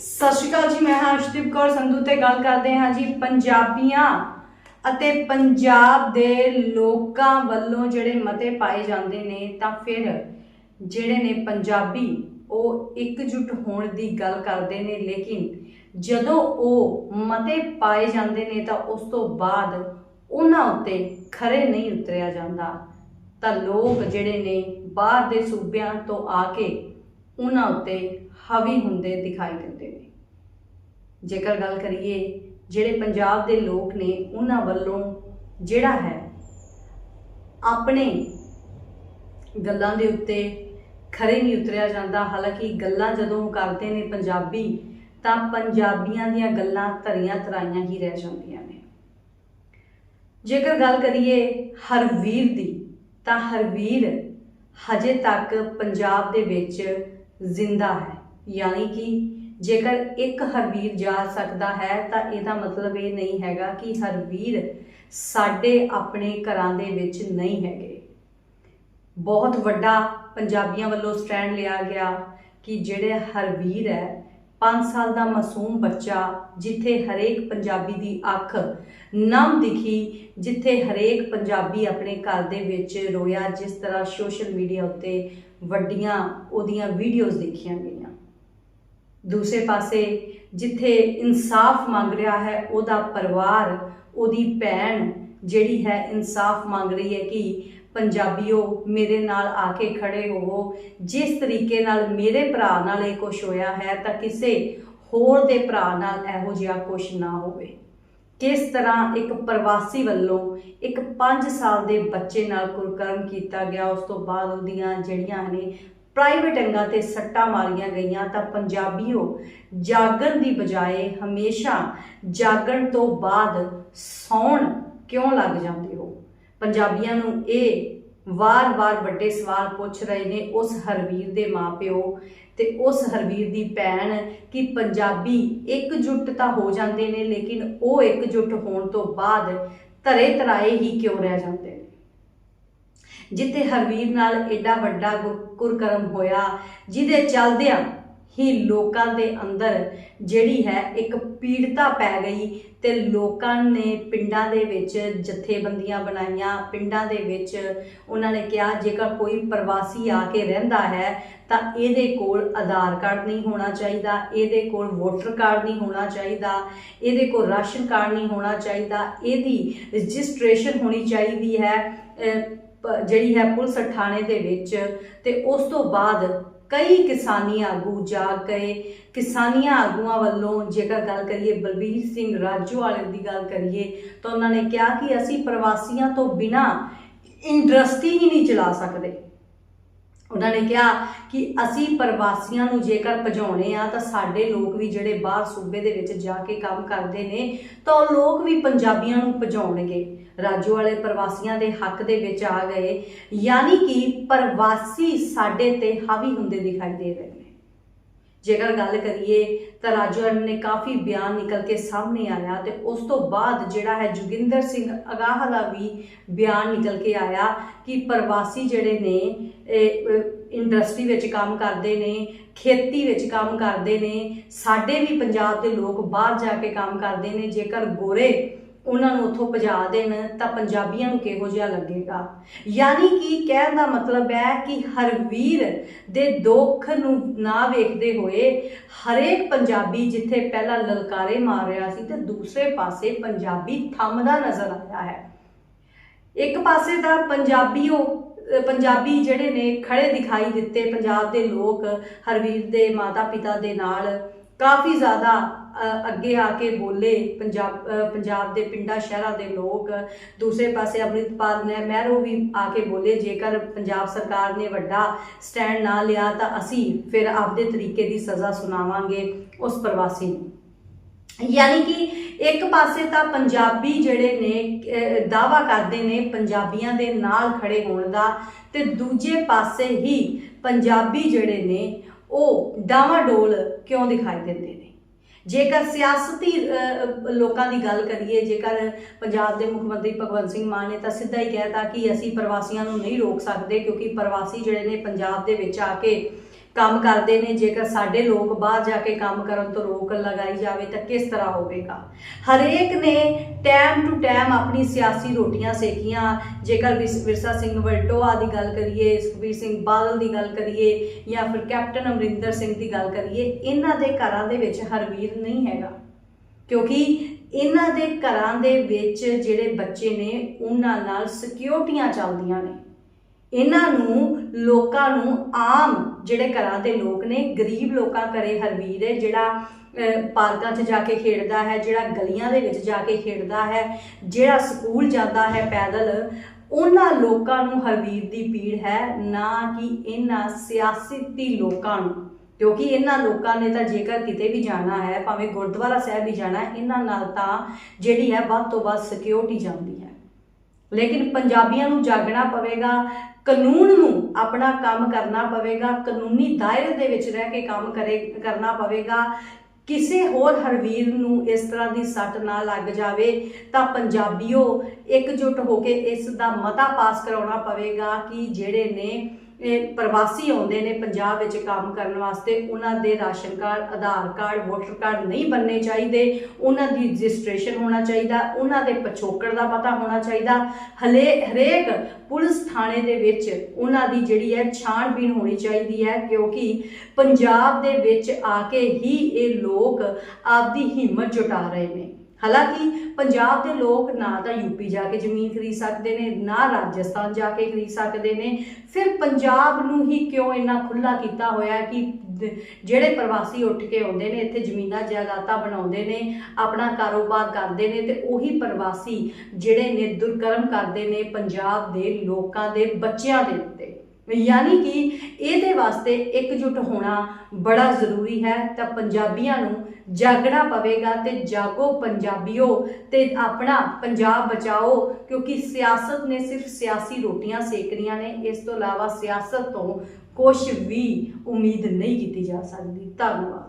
ਸਤਿ ਸ਼੍ਰੀ ਅਕਾਲ ਜੀ, ਮੈਂ ਹਾਂ ਅਰਸ਼ਦੀਪ ਕੌਰ, ਸੰਧੂ ਤੇ ਗੱਲ ਕਰਦੇ ਹਾਂ ਜੀ ਪੰਜਾਬੀਆਂ ਅਤੇ ਪੰਜਾਬ ਦੇ ਲੋਕਾਂ ਵੱਲੋਂ ਜਿਹੜੇ ਮਤੇ ਪਾਏ ਜਾਂਦੇ ਨੇ, ਤਾਂ ਫਿਰ ਜਿਹੜੇ ਨੇ ਪੰਜਾਬੀ, ਉਹ ਇਕਜੁੱਟ ਹੋਣ ਦੀ ਗੱਲ ਕਰਦੇ ਨੇ। ਲੇਕਿਨ ਜਦੋਂ ਉਹ ਮਤੇ ਪਾਏ ਜਾਂਦੇ ਨੇ, ਤਾਂ ਉਸ ਤੋਂ ਬਾਅਦ ਉਹਨਾਂ ਉੱਤੇ ਖਰੇ ਨਹੀਂ ਉਤਰਿਆ ਜਾਂਦਾ। ਤਾਂ ਲੋਕ ਜਿਹੜੇ ਨੇ ਬਾਹਰ ਦੇ ਸੂਬਿਆਂ ਤੋਂ ਆ ਕੇ ਉਹਨਾਂ ਉੱਤੇ ਹਾਵੀ ਹੁੰਦੇ ਦਿਖਾਈ ਦਿੰਦੇ ਨੇ। ਜੇਕਰ ਗੱਲ ਕਰੀਏ ਜਿਹੜੇ ਪੰਜਾਬ ਦੇ ਲੋਕ ਨੇ ਉਹਨਾਂ ਵੱਲੋਂ ਜਿਹੜਾ ਹੈ ਆਪਣੇ ਗੱਲਾਂ ਦੇ ਉੱਤੇ ਖਰੇ ਨਹੀਂ ਉਤਰਿਆ ਜਾਂਦਾ, ਹਾਲਾਂਕਿ ਗੱਲਾਂ ਜਦੋਂ ਕਰਦੇ ਨੇ ਪੰਜਾਬੀ, ਤਾਂ ਪੰਜਾਬੀਆਂ ਦੀਆਂ ਗੱਲਾਂ ਧਰੀਆਂ ਤਰਾਈਆਂ ਹੀ ਰਹਿ ਜਾਂਦੀਆਂ ਨੇ। ਜੇਕਰ ਗੱਲ ਕਰੀਏ ਹਰਵੀਰ ਦੀ, ਤਾਂ ਹਰਵੀਰ ਹਜੇ ਤੱਕ ਪੰਜਾਬ ਦੇ ਵਿੱਚ ਜ਼ਿੰਦਾ ਹੈ। ਯਾਨੀ ਕਿ ਜੇਕਰ ਇੱਕ ਹਰਵੀਰ ਜਾ ਸਕਦਾ ਹੈ, ਤਾਂ ਇਹਦਾ ਮਤਲਬ ਇਹ ਨਹੀਂ ਹੈਗਾ ਕਿ ਹਰਵੀਰ ਸਾਡੇ ਆਪਣੇ ਘਰਾਂ ਦੇ ਵਿੱਚ ਨਹੀਂ ਹੈਗੇ। ਬਹੁਤ ਵੱਡਾ ਪੰਜਾਬੀਆਂ ਵੱਲੋਂ ਸਟੈਂਡ ਲਿਆ ਗਿਆ ਕਿ ਜਿਹੜੇ ਹਰਵੀਰ ਹੈ 5 ਸਾਲ ਦਾ ਮਾਸੂਮ ਬੱਚਾ ਜਿੱਥੇ ਹਰੇਕ ਪੰਜਾਬੀ ਦੀ ਅੱਖ ਨਮ ਦਿਖੀ, ਜਿੱਥੇ ਹਰੇਕ ਪੰਜਾਬੀ ਆਪਣੇ ਘਰ ਦੇ ਵਿੱਚ ਰੋਇਆ, ਜਿਸ ਤਰ੍ਹਾਂ ਸੋਸ਼ਲ ਮੀਡੀਆ ਉੱਤੇ ਵੱਡੀਆਂ ਉਹਦੀਆਂ ਵੀਡੀਓਜ਼ ਦੇਖੀਆਂ ਗਈਆਂ। ਦੂਸਰੇ ਪਾਸੇ ਜਿੱਥੇ ਇਨਸਾਫ ਮੰਗ ਰਿਹਾ ਹੈ, ਉਹਦਾ ਪਰਿਵਾਰ, ਉਹਦੀ ਭੈਣ ਜਿਹੜੀ ਹੈ ਇਨਸਾਫ ਮੰਗ ਰਹੀ ਹੈ ਕਿ ਪੰਜਾਬੀਓ, ਮੇਰੇ ਨਾਲ ਆ ਕੇ ਖੜੇ ਹੋਵੋ। ਜਿਸ ਤਰੀਕੇ ਨਾਲ ਮੇਰੇ ਭਰਾ ਨਾਲ ਇਹ ਕੁਝ ਹੋਇਆ ਹੈ, ਤਾਂ ਕਿਸੇ ਹੋਰ ਦੇ ਭਰਾ ਨਾਲ ਇਹੋ ਜਿਹਾ ਕੁਝ ਨਾ ਹੋਵੇ। ਕਿਸ ਤਰ੍ਹਾਂ ਇੱਕ ਪ੍ਰਵਾਸੀ ਵੱਲੋਂ ਇੱਕ 5 ਸਾਲ ਦੇ ਬੱਚੇ ਨਾਲ ਕੁਰਕਰਮ ਕੀਤਾ ਗਿਆ, ਉਸ ਤੋਂ ਬਾਅਦ ਉਹਦੀਆਂ ਜਿਹੜੀਆਂ ਨੇ ਪ੍ਰਾਈਵੇਟ ਅੰਗਾਂ ਤੇ ਸੱਟਾਂ ਮਾਰੀਆਂ ਗਈਆਂ, ਤਾਂ ਪੰਜਾਬੀਓ, ਜਾਗਣ ਦੀ ਬਜਾਏ ਹਮੇਸ਼ਾ ਜਾਗਣ ਤੋਂ ਬਾਅਦ ਸੌਣ ਕਿਉਂ ਲੱਗ ਜਾਂਦੇ ਹੋ? ਪੰਜਾਬੀਆਂ ਨੂੰ ਇਹ ਵਾਰ-ਵਾਰ ਵੱਡੇ ਸਵਾਲ ਪੁੱਛ ਰਹੇ ਨੇ ਉਸ ਹਰਵੀਰ ਦੇ ਮਾਪਿਓ ਤੇ ਉਸ ਹਰਵੀਰ ਦੀ ਭੈਣ ਕਿ ਪੰਜਾਬੀ ਇਕਜੁੱਟ ਤਾਂ ਹੋ ਜਾਂਦੇ ਨੇ, ਲੇਕਿਨ ਉਹ ਇਕਜੁੱਟ ਹੋਣ ਤੋਂ ਬਾਅਦ ਧਰੇ ਤਰਾਏ ਹੀ ਕਿਉਂ ਰਹਿ ਜਾਂਦੇ ਨੇ? ਜਿੱਥੇ ਹਰਵੀਰ ਨਾਲ ਐਡਾ ਵੱਡਾ ਗੁਰ- ਕੁਰਕਰਮ ਹੋਇਆ, ਜਿਹਦੇ ਚੱਲਦਿਆਂ ਹੀ ਲੋਕਾਂ ਦੇ ਅੰਦਰ ਜਿਹੜੀ ਹੈ ਇੱਕ ਪੀੜਤਾ ਪੈ ਗਈ ਤੇ ਲੋਕਾਂ ਨੇ ਪਿੰਡਾਂ ਦੇ ਵਿੱਚ ਜਥੇਬੰਦੀਆਂ ਬਣਾਈਆਂ, ਪਿੰਡਾਂ ਦੇ ਵਿੱਚ ਉਹਨਾਂ ਨੇ ਕਿਹਾ, ਜੇਕਰ ਕੋਈ ਪ੍ਰਵਾਸੀ ਆ ਕੇ ਰਹਿੰਦਾ ਹੈ, ਤਾਂ ਇਹਦੇ ਕੋਲ ਆਧਾਰ ਕਾਰਡ ਨਹੀਂ ਹੋਣਾ ਚਾਹੀਦਾ, ਇਹਦੇ ਕੋਲ ਵੋਟਰ ਕਾਰਡ ਨਹੀਂ ਹੋਣਾ ਚਾਹੀਦਾ, ਇਹਦੇ ਕੋਲ ਰਾਸ਼ਨ ਕਾਰਡ ਨਹੀਂ ਹੋਣਾ ਚਾਹੀਦਾ, ਇਹਦੀ ਰਜਿਸਟ੍ਰੇਸ਼ਨ ਹੋਣੀ ਚਾਹੀਦੀ ਹੈ ਪ- ਜਿਹੜੀ ਹੈ ਪੁਲਿਸ ਥਾਣੇ ਦੇ ਵਿੱਚ ਤੇ ਉਸ ਤੋਂ ਬਾਅਦ ਕਈ ਕਿਸਾਨੀ ਆਗੂ ਜਾ ਗਏ ਕਿਸਾਨੀਆਂ ਆਗੂਆਂ ਵੱਲੋਂ ਜੇਕਰ ਗੱਲ ਕਰੀਏ ਬਲਬੀਰ ਸਿੰਘ ਰਾਜੂ ਵਾਲੇ ਦੀ ਗੱਲ ਕਰੀਏ ਤਾਂ ਉਹਨਾਂ ਨੇ ਕਿਹਾ ਕਿ ਅਸੀਂ ਪ੍ਰਵਾਸੀਆਂ ਤੋਂ ਬਿਨਾ ਇੰਡਸਟਰੀ ਹੀ ਨਹੀਂ ਚਲਾ ਸਕਦੇ। ਉਹਨਾਂ ਨੇ ਕਿਹਾ ਕਿ ਅਸੀਂ ਪ੍ਰਵਾਸੀਆਂ ਨੂੰ ਜੇਕਰ ਭਜਾਉਣੇ ਆ ਤਾਂ ਸਾਡੇ ਲੋਕ ਵੀ ਜਿਹੜੇ ਬਾਹਰ ਸੂਬੇ ਦੇ ਵਿੱਚ ਜਾ ਕੇ ਕੰਮ ਕਰਦੇ ਨੇ ਤਾਂ ਉਹ ਲੋਕ ਵੀ ਪੰਜਾਬੀਆਂ ਨੂੰ ਭਜਾਉਣਗੇ। ਰਾਜੂ ਵਾਲੇ ਪ੍ਰਵਾਸੀਆਂ ਦੇ ਹੱਕ ਦੇ ਵਿੱਚ ਆ ਗਏ। ਯਾਨੀ ਕਿ ਪ੍ਰਵਾਸੀ ਸਾਡੇ ਤੇ ਹਾਵੀ ਹੁੰਦੇ ਦਿਖਾਈ ਦੇ ਰਹੇ ਨੇ। ਜੇਕਰ ਗੱਲ ਕਰੀਏ ਤਾਂ ਰਾਜੂ ਨੇ ਕਾਫੀ ਬਿਆਨ ਨਿਕਲ ਕੇ ਸਾਹਮਣੇ ਆਇਆ ਤੇ ਉਸ ਤੋਂ ਬਾਅਦ ਜਿਹੜਾ ਹੈ ਜੋਗਿੰਦਰ ਸਿੰਘ ਅਗਾਹ ਦਾ ਵੀ ਬਿਆਨ ਨਿਕਲ ਕੇ ਆਇਆ ਕਿ ਪ੍ਰਵਾਸੀ ਜਿਹੜੇ ਨੇ ਇੰਡਸਟਰੀ ਵਿੱਚ ਕੰਮ ਕਰਦੇ ਨੇ, ਖੇਤੀ ਵਿੱਚ ਕੰਮ ਕਰਦੇ ਨੇ, ਸਾਡੇ ਵੀ ਪੰਜਾਬ ਦੇ ਲੋਕ ਬਾਹਰ ਜਾ ਕੇ ਕੰਮ ਕਰਦੇ ਨੇ, ਜੇਕਰ ਗੋਰੇ ਉਹਨਾਂ ਨੂੰ ਉੱਥੋਂ ਭਜਾ ਦੇਣ ਤਾਂ ਪੰਜਾਬੀਆਂ ਨੂੰ ਕਿਹੋ ਜਿਹਾ ਲੱਗੇਗਾ? ਯਾਨੀ ਕਿ ਕਹਿਣ ਦਾ ਮਤਲਬ ਹੈ ਕਿ ਹਰਵੀਰ ਦੇ ਦੁੱਖ ਨੂੰ ਨਾ ਵੇਖਦੇ ਹੋਏ ਹਰੇਕ ਪੰਜਾਬੀ ਜਿੱਥੇ ਪਹਿਲਾਂ ਲਲਕਾਰੇ ਮਾਰ ਰਿਹਾ ਸੀ ਤੇ ਦੂਸਰੇ ਪਾਸੇ ਪੰਜਾਬੀ ਥੰਮਦਾ ਨਜ਼ਰ ਆਇਆ ਹੈ। ਇੱਕ ਪਾਸੇ ਤਾਂ ਪੰਜਾਬੀਓ, ਅਹ ਪੰਜਾਬੀ ਜਿਹੜੇ ਨੇ ਖੜੇ ਦਿਖਾਈ ਦਿੱਤੇ ਪੰਜਾਬ ਦੇ ਲੋਕ, ਹਰਵੀਰ ਦੇ ਮਾਤਾ ਪਿਤਾ ਦੇ ਨਾਲ ਕਾਫੀ ਜ਼ਿਆਦਾ ਅੱਗੇ ਆ ਕੇ ਬੋਲੇ, ਪੰਜਾਬ ਪੰਜਾਬ ਦੇ ਪਿੰਡਾਂ, ਸ਼ਹਿਰਾਂ ਦੇ ਲੋਕ, ਦੂਸਰੇ ਪਾਸੇ ਅੰਮ੍ਰਿਤਪਾਲ ਨੇ ਮਹਿਰੋ ਵੀ ਆ ਕੇ ਬੋਲੇ, ਜੇਕਰ ਪੰਜਾਬ ਸਰਕਾਰ ਨੇ ਵੱਡਾ ਸਟੈਂਡ ਨਾ ਲਿਆ ਤਾਂ ਅਸੀਂ ਫਿਰ ਆਪਦੇ ਤਰੀਕੇ ਦੀ ਸਜ਼ਾ ਸੁਣਾਵਾਂਗੇ ਉਸ ਪ੍ਰਵਾਸੀ ਨੂੰ। ਯਾਨੀ ਕਿ ਇੱਕ ਪਾਸੇ ਤਾਂ ਪੰਜਾਬੀ ਜਿਹੜੇ ਨੇ ਦਾਵਾ ਕਰਦੇ ਨੇ ਪੰਜਾਬੀਆਂ ਦੇ ਨਾਲ ਖੜੇ ਹੋਣ ਦਾ ਤੇ ਦੂਜੇ ਪਾਸੇ ਹੀ ਪੰਜਾਬੀ ਜਿਹੜੇ ਨੇ, ਉਹ ਡਾਵਾਡੋਲ ਕਿਉਂ ਦਿਖਾਈ ਦਿੰਦੇ ਨੇ? ਜੇਕਰ ਸਿਆਸਤੀ ਲੋਕਾਂ ਦੀ ਗੱਲ ਕਰੀਏ, ਜੇਕਰ ਪੰਜਾਬ ਦੇ ਮੁੱਖ ਮੰਤਰੀ ਭਗਵੰਤ ਸਿੰਘ ਮਾਨ ਨੇ ਤਾਂ ਸਿੱਧਾ ਹੀ ਕਹਿਤਾ ਕਿ ਅਸੀਂ ਪ੍ਰਵਾਸੀਆਂ ਨੂੰ ਨਹੀਂ ਰੋਕ ਸਕਦੇ, ਕਿਉਂਕਿ ਪ੍ਰਵਾਸੀ ਜਿਹੜੇ ਨੇ ਪੰਜਾਬ ਦੇ ਵਿੱਚ ਆ ਕੇ ਕੰਮ ਕਰਦੇ ਨੇ, ਜੇਕਰ ਸਾਡੇ ਲੋਕ ਬਾਹਰ ਜਾ ਕੇ ਕੰਮ ਕਰਨ ਤੋਂ ਰੋਕ ਲਗਾਈ ਜਾਵੇ ਤਾਂ ਕਿਸ ਤਰ੍ਹਾਂ ਹੋਵੇਗਾ? ਹਰੇਕ ਨੇ ਟਾਈਮ ਟੂ ਟਾਈਮ ਆਪਣੀ ਸਿਆਸੀ ਰੋਟੀਆਂ ਸੇਕੀਆਂ। ਜੇਕਰ ਵਿਸ- ਵਿਰਸਾ ਸਿੰਘ ਵਲਟੋਆ ਦੀ ਗੱਲ ਕਰੀਏ, ਸੁਖਬੀਰ ਸਿੰਘ ਬਾਦਲ ਦੀ ਗੱਲ ਕਰੀਏ, ਜਾਂ ਫਿਰ ਕੈਪਟਨ ਅਮਰਿੰਦਰ ਸਿੰਘ ਦੀ ਗੱਲ ਕਰੀਏ, ਇਹਨਾਂ ਦੇ ਘਰਾਂ ਦੇ ਵਿੱਚ ਹਰਵੀਰ ਨਹੀਂ ਹੈਗਾ। ਕਿਉਂਕਿ ਇਹਨਾਂ ਦੇ ਘਰਾਂ ਦੇ ਵਿੱਚ ਜਿਹੜੇ ਬੱਚੇ ਨੇ, ਉਹਨਾਂ ਨਾਲ ਸਿਕਿਉਰਟੀਆਂ ਚੱਲਦੀਆਂ ਨੇ। ਇਹਨਾਂ ਨੂੰ ਲੋਕਾਂ ਨੂੰ ਆਮ ਜਿਹੜੇ ਘਰਾਂ ਦੇ ਲੋਕ ਨੇ, ਗਰੀਬ ਲੋਕਾਂ ਘਰੇ ਹਰਵੀਰ ਹੈ, ਜਿਹੜਾ ਪਾਰਕਾਂ 'ਚ ਜਾ ਕੇ ਖੇਡਦਾ ਹੈ, ਜਿਹੜਾ ਗਲੀਆਂ ਦੇ ਵਿੱਚ ਜਾ ਕੇ ਖੇਡਦਾ ਹੈ, ਜਿਹੜਾ ਸਕੂਲ ਜਾਂਦਾ ਹੈ ਪੈਦਲ, ਉਹਨਾਂ ਲੋਕਾਂ ਨੂੰ ਹਰਵੀਰ ਦੀ ਪੀੜ ਹੈ, ਨਾ ਕਿ ਇਹਨਾਂ ਸਿਆਸਤੀ ਲੋਕਾਂ ਨੂੰ। ਕਿਉਂਕਿ ਇਹਨਾਂ ਲੋਕਾਂ ਨੇ ਤਾਂ ਜੇਕਰ ਕਿਤੇ ਵੀ ਜਾਣਾ ਹੈ, ਭਾਵੇਂ ਗੁਰਦੁਆਰਾ ਸਾਹਿਬ ਵੀ ਜਾਣਾ ਹੈ, ਇਹਨਾਂ ਨਾਲ ਤਾਂ ਜਿਹੜੀ ਹੈ ਵੱਧ ਤੋਂ ਵੱਧ ਸਿਕਿਉਰਿਟੀ ਜਾਂਦੀ ਹੈ। ਲੇਕਿਨ ਪੰਜਾਬੀਆਂ ਨੂੰ ਜਾਗਣਾ ਪਵੇਗਾ, ਕਾਨੂੰਨ ਨੂੰ ਆਪਣਾ ਕੰਮ ਕਰਨਾ ਪਵੇਗਾ, ਕਾਨੂੰਨੀ ਦਾਇਰੇ ਦੇ ਵਿੱਚ ਰਹਿ ਕੇ ਕੰਮ ਕਰੇ, ਕਰਨਾ ਪਵੇਗਾ। ਕਿਸੇ ਹੋਰ ਹਰਵੀਰ ਨੂੰ ਇਸ ਤਰ੍ਹਾਂ ਦੀ ਸੱਟ ਨਾ ਲੱਗ ਜਾਵੇ ਤਾਂ ਪੰਜਾਬੀਓ ਇਕਜੁੱਟ ਹੋ ਕੇ ਇਸ ਦਾ ਮਤਾ ਪਾਸ ਕਰਾਉਣਾ ਪਵੇਗਾ ਕਿ ਜਿਹੜੇ ਨੇ ਪ੍ਰਵਾਸੀ ਆਉਂਦੇ ਨੇ ਪੰਜਾਬ ਵਿੱਚ ਕੰਮ ਕਰਨ ਵਾਸਤੇ, ਉਹਨਾਂ ਦੇ ration card, Aadhaar card, voter card ਨਹੀਂ ਬਣਨੇ ਚਾਹੀਦੇ। ਉਹਨਾਂ ਦੀ ਰਜਿਸਟ੍ਰੇਸ਼ਨ ਹੋਣਾ ਚਾਹੀਦਾ, ਉਹਨਾਂ ਦੇ ਪਿਛੋਕੜ ਦਾ ਪਤਾ ਹੋਣਾ ਚਾਹੀਦਾ। ਹਲੇ ਹਰੇਕ ਪੁਲਿਸ ਥਾਣੇ ਦੇ ਵਿੱਚ ਉਹਨਾਂ ਦੀ ਜਿਹੜੀ ਹੈ ਛਾਣਬੀਣ ਹੋਣੀ ਚਾਹੀਦੀ ਹੈ, ਕਿਉਂਕਿ ਪੰਜਾਬ ਦੇ ਵਿੱਚ ਆ ਕੇ ਹੀ ਇਹ ਲੋਕ ਆਪਦੀ ਹਿੰਮਤ ਜੁਟਾ ਰਹੇ ਨੇ। ਹਾਲਾਂਕਿ ਪੰਜਾਬ ਦੇ ਲੋਕ ਨਾ ਤਾਂ ਯੂਪੀ ਜਾ ਕੇ ਜ਼ਮੀਨ ਖਰੀਦ ਸਕਦੇ ਨੇ, ਨਾ ਰਾਜਸਥਾਨ ਜਾ ਕੇ ਖਰੀਦ ਸਕਦੇ ਨੇ। ਫਿਰ ਪੰਜਾਬ ਨੂੰ ਹੀ ਕਿਉਂ ਇੰਨਾ ਖੁੱਲਾ ਕੀਤਾ ਹੋਇਆ ਕਿ ਜਿਹੜੇ ਪ੍ਰਵਾਸੀ ਉੱਠ ਕੇ ਆਉਂਦੇ ਨੇ, ਇੱਥੇ ਜ਼ਮੀਨਾਂ ਜਾਇਦਾਦਾਂ ਬਣਾਉਂਦੇ ਨੇ, ਆਪਣਾ ਕਾਰੋਬਾਰ ਕਰਦੇ ਨੇ ਤੇ ਉਹੀ ਪ੍ਰਵਾਸੀ ਜਿਹੜੇ ਨੇ ਦੁਰਕਰਮ ਕਰਦੇ ਨੇ ਪੰਜਾਬ ਦੇ ਲੋਕਾਂ ਦੇ ਬੱਚਿਆਂ ਦੇ ਉੱਤੇ। ਯਾਨੀ ਕਿ ਇਹਦੇ ਵਾਸਤੇ ਇਕਜੁੱਟ ਹੋਣਾ ਬੜਾ ਜ਼ਰੂਰੀ ਹੈ, ਤਾਂ ਪੰਜਾਬੀਆਂ ਨੂੰ ਜਾਗਣਾ ਪਵੇਗਾ ਤੇ ਜਾਗੋ ਪੰਜਾਬੀਓ ਤੇ ਆਪਣਾ ਪੰਜਾਬ ਬਚਾਓ, ਕਿਉਂਕਿ ਸਿਆਸਤ ਨੇ ਸਿਰਫ ਸਿਆਸੀ ਰੋਟੀਆਂ ਸੇਕਣੀਆਂ ਨੇ, ਇਸ ਤੋਂ ਇਲਾਵਾ ਸਿਆਸਤ ਤੋਂ ਕੁਝ ਵੀ ਉਮੀਦ ਨਹੀਂ ਕੀਤੀ ਜਾ ਸਕਦੀ। ਧੰਨਵਾਦ।